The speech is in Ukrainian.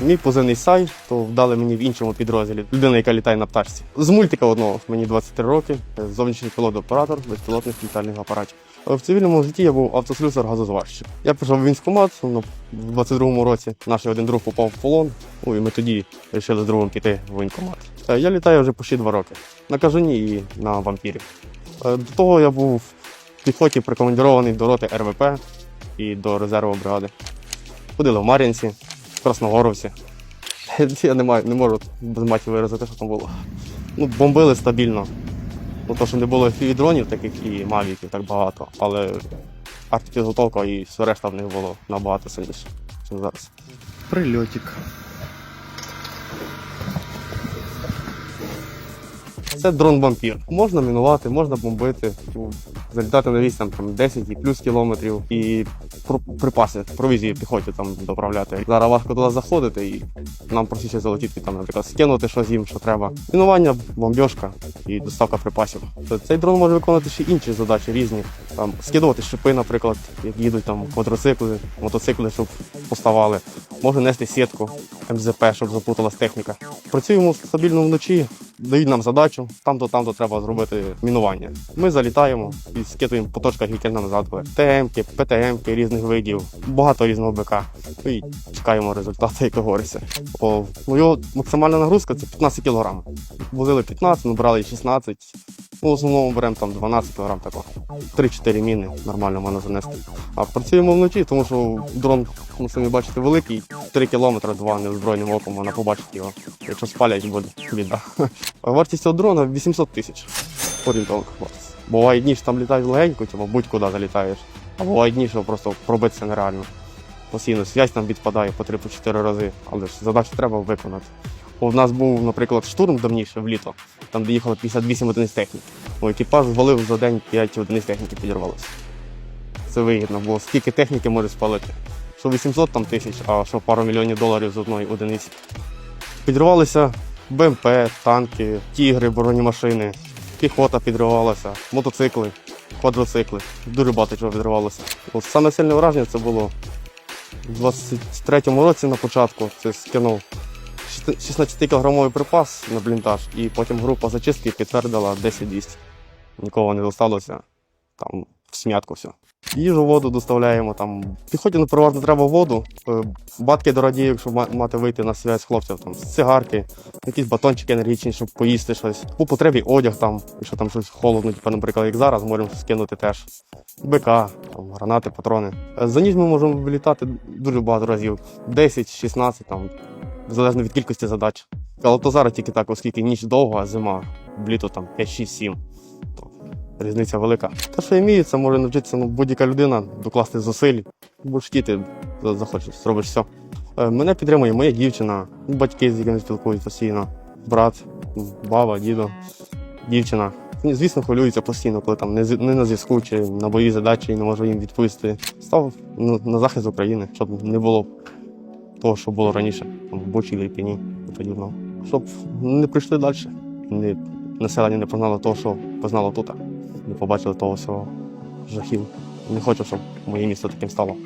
Мій позивний сай, то вдали мені в іншому підрозділі. Людина, яка літає на пташці. З мультика одного мені 23 роки. Зовнішній пілот-оператор безпілотних літальних апаратів. В цивільному житті я був автослюсар газозварщик. Я пішов в військкомат ну, в 22-му році. Наш один друг попав в полон. Ну, і ми тоді вирішили з другом піти в воєнкомат. Е, Я літаю вже почти два роки на кажані і на вампірі. Е, До того я був в піхоті прикомандірований до роти РВП і до резерву бригади. Ходили в Мар'їнці, в Красногоровці. Я не, маю, не можу без маті виразити, що там було. Ну, бомбили стабільно. Ну, то, що не було дронів таких і мавіків так багато, але артпідготовка і все решта в них було набагато сильніше, ніж зараз. Прильотик. Це дрон-вампір. Можна мінувати, можна бомбити, залітати на вісь там, там 10 і плюс кілометрів і припаси, провізії піхоті там доправляти. Зараз важко туди заходити і нам простіше залетіти там, наприклад, скинути щось їм, що треба. Мінування, бомбьошка і доставка припасів. Цей дрон може виконувати ще інші задачі різні. Там скидувати шипи, наприклад, як їдуть там квадроцикли, мотоцикли, щоб поставали. Може нести сітку МЗП, щоб запуталась техніка. Працюємо стабільно вночі, дають нам задачу, там-то, там-то треба зробити мінування. Ми залітаємо і скидуємо по точках, нам задали. ТМки, ПТМки різних видів, багато різного БК. І чекаємо результати, як говориться. О, ну, його максимальна нагрузка це 15 кг. Возили 15, набрали 16. В основному беремо там 12 кг такого. 3-4 міни нормально можна занести. А працюємо вночі, тому що дрон, ну самі бачите, великий, 3 кілометри, два неозброєним оком, вона побачить його. Якщо спалять, буде біда. Вартість цього дрона 800 тисяч. Орієнтовна вартість. Буває дні, що там літаєш легенько, типу будь-куди залітаєш. А буває дні, що просто пробитися нереально. Постійно связь там відпадає по 3-4 рази, але ж задачу треба виконати. У нас був, наприклад, штурм давніше в літо, там де їхало 58 одиниць техніки. У екіпаж звалив за день 5 одиниць техніки підірвалося. Це вигідно, бо скільки техніки може спалити. Що 800 там тисяч, а що пару мільйонів доларів з одної одиниці. Підривалися БМП, танки, тігри, бронемашини, піхота підривалася, мотоцикли, квадроцикли. Дуже багато чого підривалося. От саме сильне враження це було у 23-му році на початку. Це скинув 16-кілограмовий припас на бліндаж, і потім група зачистки підтвердила 10-200. Нікого не залишилося. Там в смятку все. Їжу, воду доставляємо там. Піхоті ну, переважно треба воду, е, батки до радіїв, щоб мати вийти на связь хлопців, там цигарки, якісь батончики енергічні, щоб поїсти щось. По потребі одяг там, якщо там щось холодно, типу, наприклад, як зараз, можемо скинути теж. БК, там, гранати, патрони. Е, За ніч ми можемо вилітати дуже багато разів. 10-16, там, залежно від кількості задач. Але то зараз тільки так, оскільки ніч довга, а зима, літо там 5-6-7. То різниця велика. Те, що я вмію, це може навчитися ну, будь-яка людина докласти зусиль. Будеш хотіти, захочеш, зробиш все. Мене підтримує моя дівчина, батьки, з якими спілкуються постійно, брат, баба, дідо, дівчина. Ну, Звісно, хвилюються постійно, коли там не, на зв'язку чи на бойові задачі і не можу їм відповісти. Став на, на захист України, щоб не було того, що було раніше, там, в Бучі, Ліпіні і подібного. Щоб не прийшли далі. Не, населення не познало того, що познало тут. Не побачили того всього жахів. Не хочу, щоб моє місто таким стало.